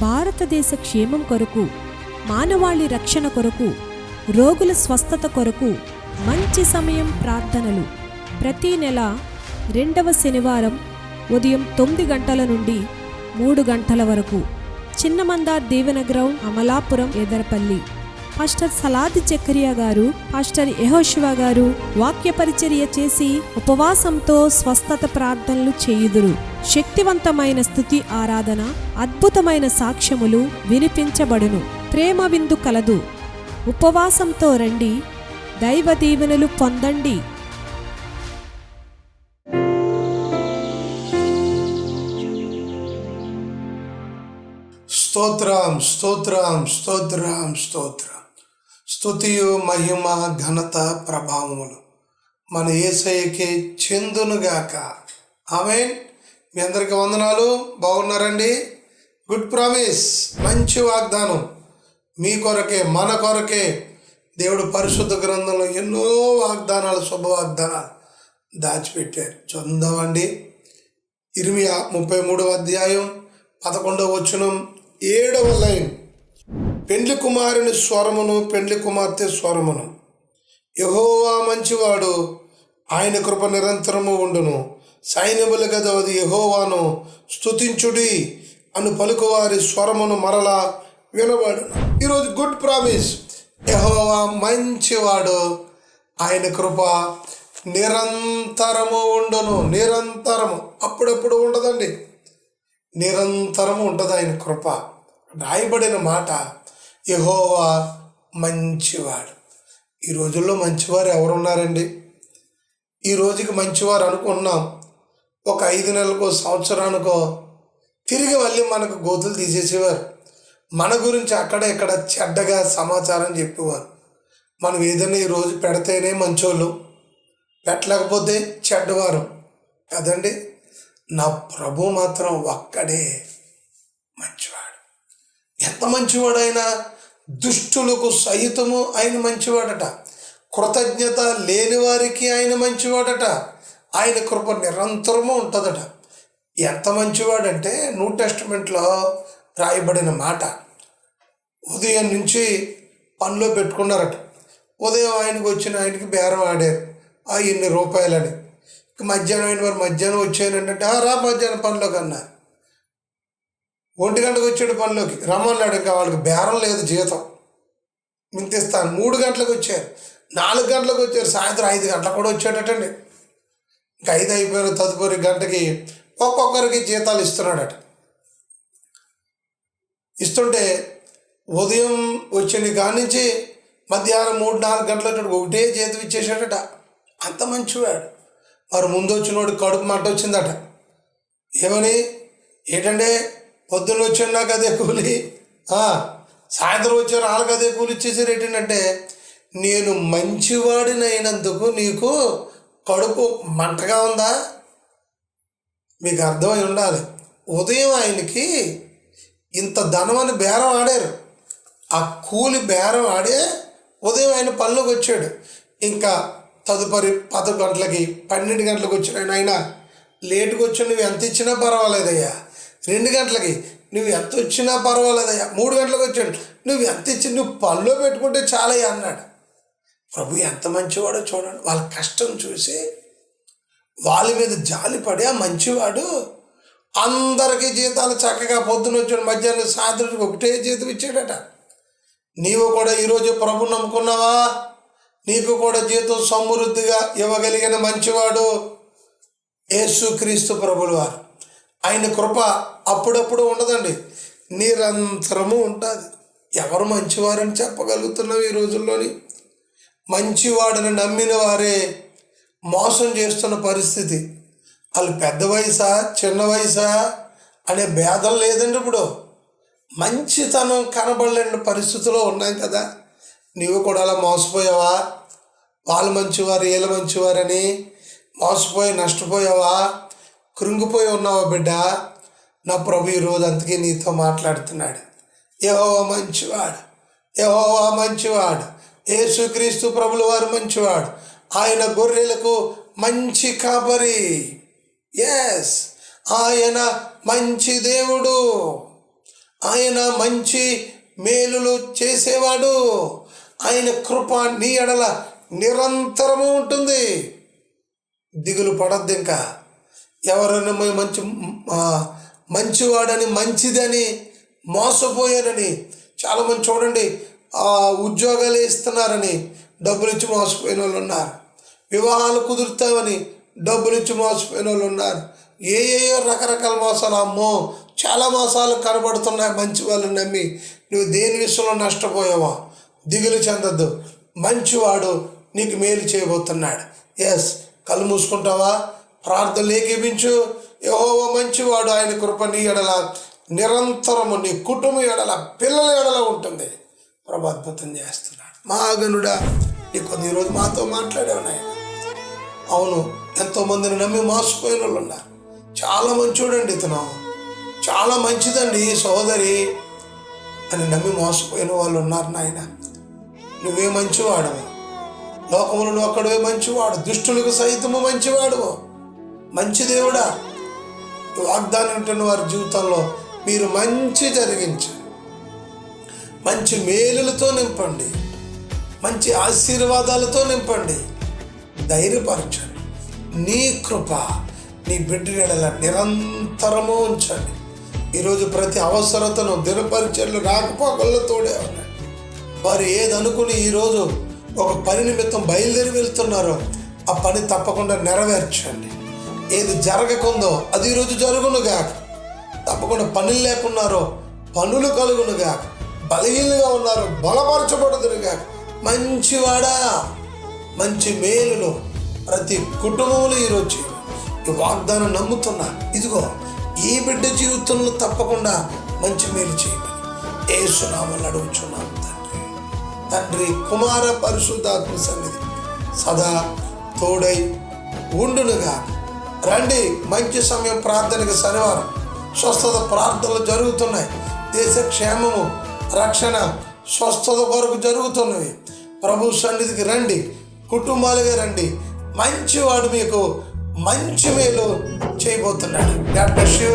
భారతదేశ క్షేమం కొరకు మానవాళి రక్షణ కొరకు రోగుల స్వస్థత కొరకు మంచి సమయం ప్రార్థనలు. ప్రతి నెల రెండవ శనివారం ఉదయం తొమ్మిది గంటల నుండి మూడు గంటల వరకు చిన్నమందార్ దీవెన గ్రౌండ్ అమలాపురం ఎదరపల్లి. పాస్టర్ సలాది చక్రియా గారు పాస్టర్ యహోశివా గారు వాక్య పరిచర్య చేసి ఉపవాసంతో స్వస్థత ప్రార్థనలు చేయుదురు. శక్తివంతమైన స్థుతి ఆరాధన అద్భుతమైన సాక్ష్యములు వినిపించబడును. ప్రేమ విందు కలదు. ఉపవాసంతో రండి. దైవ దీవెనలు పొందండి. స్తోత్రం స్తోత్రం స్తోత్రం స్తోత్రం. స్తుతియు మహిమ ఘనత ప్రభావములు. మన ఏసయ్యకి చెందునుగాక. ఆమె మీ అందరికి వందనాలు. బాగున్నారండి? Good promise. మంచి వాగ్దానం. మీ కొరకే మన కొరకే దేవుడు పరిశుద్ధ గ్రంథంలో ఎన్నో వాగ్దానాలు శుభవాగ్దానాలు దాచిపెట్టారు. చందవండి. ఇరిమియా ముప్పై మూడవ అధ్యాయం పదకొండవ వచనం ఏడవ లైన్. పెండ్లి కుమారుని స్వరమును పెండ్లి కుమార్తె స్వరమును. యహోవా మంచివాడు ఆయన కృప నిరంతరము ఉండును. సైన్యముల గదవది యహోవాను స్తుతించుడి అను పలుకువారి స్వరమును మరలా వినబడు ఈరోజు గుడ్ ప్రామిస్. యహోవా మంచివాడు ఆయన కృప నిరంతరము ఉండును. నిరంతరము. అప్పుడప్పుడు ఉండదండి. నిరంతరము ఉంటుంది ఆయన కృప. రాయబడిన మాట యహోవా మంచివాడు. ఈ రోజుల్లో మంచివారు ఎవరున్నారండి? ఈ రోజుకి మంచివారు అనుకున్నాం ఒక ఐదు నెలలకో సంవత్సరానికో తిరిగి మళ్ళీ మనకు గోతులు తీసేసేవారు. మన గురించి అక్కడ ఇక్కడ చెడ్డగా సమాచారం చెప్పేవారు. మనం ఏదైనా ఈరోజు పెడితేనే మంచోళ్ళు. పెట్టలేకపోతే చెడ్డవారు. కదండి? నా ప్రభు మాత్రం ఒక్కడే మంచివాడు. ఎంత మంచివాడైనా దుష్టులకు సహితము ఆయన మంచివాడట. కృతజ్ఞత లేని వారికి ఆయన మంచివాడట. ఆయన కృప నిరంతరము ఉంటుందట. ఎంత మంచివాడంటే న్యూ టెస్ట్మెంట్లో రాయబడిన మాట. ఉదయం నుంచి పనిలో పెట్టుకున్నారట. ఉదయం ఆయనకు వచ్చిన ఆయనకి బేరం ఆడారు. ఆ ఇన్ని రూపాయలని. ఇక మధ్యాహ్నం అయిన వారు మధ్యాహ్నం వచ్చాయనంటే "ఆ, రా మధ్యాహ్నం పనిలో కన్నా ఒంటి గంటకు వచ్చాడు పనిలోకి. రమ్మన్నాడు ఇంకా వాళ్ళకి బేరం లేదు జీతం మింతిస్తాను మూడు గంటలకు వచ్చారు. నాలుగు గంటలకు వచ్చారు. సాయంత్రం ఐదు గంటలకు కూడా వచ్చాడటండి ఇంకా ఐదు అయిపోయిన తదుపరి గంటకి ఒక్కొక్కరికి జీతాలు ఇస్తున్నాడట. ఇస్తుంటే ఉదయం వచ్చిన కాడి నుంచి మధ్యాహ్నం మూడు నాలుగు గంటల ఒకటే జీతం ఇచ్చేసాడట. అంత మంచివాడు. మరి ముందు వచ్చినోడు కడుపు మంట వచ్చిందట. ఏమని? ఏంటంటే పొద్దున్న వచ్చాను నాకు అదే కూలి. సాయంత్రం వచ్చే వాళ్ళకి అదే కూలి ఇచ్చేసారు. ఏంటంటే నేను మంచివాడినైనందుకు నీకు కడుపు మంటగా ఉందా? మీకు అర్థమై ఉండాలి. ఉదయం ఆయనకి ఇంత ధనం అని బేరం ఆడారు. ఆ కూలి బేరం ఆడే ఉదయం ఆయన పనులకు వచ్చాడు. ఇంకా తదుపరి పది గంటలకి పన్నెండు గంటలకు వచ్చిన ఆయన లేటుకు వచ్చి నువ్వు ఎంత ఇచ్చినా పర్వాలేదయ్యా. రెండు గంటలకి. నువ్వు ఎంత వచ్చినా పర్వాలేదయ్యా. మూడు గంటలకు వచ్చాడు. నువ్వు ఎంత ఇచ్చి నువ్వు పనిలో పెట్టుకుంటే చాలయ్యా అన్నాడు. ప్రభు ఎంత మంచివాడో చూడండి. వాళ్ళ కష్టం చూసి వాళ్ళ మీద జాలిపడి ఆ మంచివాడు అందరికీ జీతాలు చక్కగా పొద్దున వచ్చాడు. మధ్యాహ్నం సాయంత్రం ఒకటే జీతం ఇచ్చాడట. నీవు కూడా ఈరోజు ప్రభు నమ్ముకున్నావా? నీకు కూడా జీతం సమృద్ధిగా ఇవ్వగలిగిన మంచివాడు యేసుక్రీస్తు ప్రభులు వారు. ఆయన కృప అప్పుడప్పుడు ఉండదండి. నిరంతరము ఉంటుంది. ఎవరు మంచివారని చెప్పగలుగుతున్నాం ఈ రోజుల్లోని? మంచివాడని నమ్మిన వారే మోసం చేస్తున్న పరిస్థితి. వాళ్ళు పెద్ద వయసా చిన్న వయసా అనే భేదం లేదండి ఇప్పుడు. మంచితనం కనబడలేని పరిస్థితిలో ఉన్నాం కదా. నీవు కూడా అలా మోసపోయావా? వాళ్ళు మంచివారు వీళ్ళు మంచివారని మోసపోయి నష్టపోయావా? కృంగిపోయి ఉన్నావా బిడ్డ? నా ప్రభు ఈరోజు అందుకే నీతో మాట్లాడుతున్నాడు. యెహోవా మంచివాడు. యెహోవా మంచివాడు. యేసుక్రీస్తు ప్రభుల వారు మంచివాడు. ఆయన గొర్రెలకు మంచి కాపరి. ఎస్ ఆయన మంచి దేవుడు. ఆయన మంచి మేలులు చేసేవాడు. ఆయన కృప నీ ఎడల నిరంతరము ఉంటుంది. దిగులు పడద్దు ఇంకా. ఎవరైనా మంచి మంచివాడని మంచిదని మోసపోయానని చాలామంది చూడండి ఉద్యోగాలు ఇస్తున్నారని డబ్బులు ఇచ్చి మోసపోయిన వాళ్ళు ఉన్నారు. వివాహాలు కుదురుతామని డబ్బులు ఇచ్చి మోసపోయిన వాళ్ళు ఉన్నారు. ఏ ఏ రకరకాల మోసాలు అమ్మో చాలా మోసాలు కనబడుతున్నాయి మంచి వాళ్ళని నమ్మి. నువ్వు దేని విషయంలో నష్టపోయావా దిగులు చెందద్దు. మంచివాడు నీకు మేలు చేయబోతున్నాడు. ఎస్ కళ్ళు మూసుకుంటావా? ప్రార్థన లేఖించు యహోవ మంచివాడు ఆయన కృప నీ ఎడల నిరంతరము నీ కుటుంబం ఎడల పిల్లల ఎడల ఉంటుంది. ప్రభు అద్భుతం చేస్తున్నాడు. మహాగనుడా నీ కొన్ని ఈరోజు మాతో మాట్లాడావు నాయన. అవును ఎంతోమందిని నమ్మి మోసపోయిన వాళ్ళు ఉన్నారు. చాలా మంచివాడండి ఇతను. చాలా మంచిదండి సోదరి అని నమ్మి మోసపోయిన వాళ్ళు ఉన్నారు నాయన. నువ్వే మంచివాడవు? లోకములను నువ్వు ఒక్కడే మంచివాడు. దుష్టులకు సైతము మంచివాడు మంచి దేవుడా. వాగ్దానం ఉంటున్న వారి జీవితంలో మీరు మంచి జరిగించండి మంచి మేలులతో నింపండి. మంచి ఆశీర్వాదాలతో నింపండి. ధైర్యపరచండి. నీ కృప నీ బిడ్డల నిరంతరము ఉంచండి. ఈరోజు ప్రతి అవసరతను దినపరిచర్లు రాకపోకల్లో తోడే వారు ఏదనుకుని ఈరోజు ఒక పని నిమిత్తం బయలుదేరి వెళ్తున్నారో ఆ పని తప్పకుండా నెరవేర్చండి. ఏది జరగకుందో అది ఈరోజు జరుగునుగాక తప్పకుండా పనులు లేకున్నారో పనులు కలుగునుగాక బలహీనగా ఉన్నారు బలపరచబడుదురుగాక మంచివాడా? మంచి మేలులో ప్రతి కుటుంబంలో ఈరోజు ఈ వాగ్దానం నమ్ముతున్నా. ఇదిగో ఈ బిడ్డ జీవితంలో తప్పకుండా మంచి మేలు చేయమని ఏ సునామని అడుగుచున్నాను తండ్రి. తండ్రి కుమార పరిశుద్ధాత్మ సన్నిధి సదా తోడై ఉండునుగా. రండి మంచి సమయం ప్రార్థనకి శనివారం. స్వస్థత ప్రార్థనలు జరుగుతున్నాయి. దేశ క్షేమము రక్షణ స్వస్థత కొరకు జరుగుతున్నవి. ప్రభు సన్నిధికి రండి కుటుంబాలుగా రండి. మంచివాడు మీకు మంచి మేలు చేయబోతున్నాడు. God bless you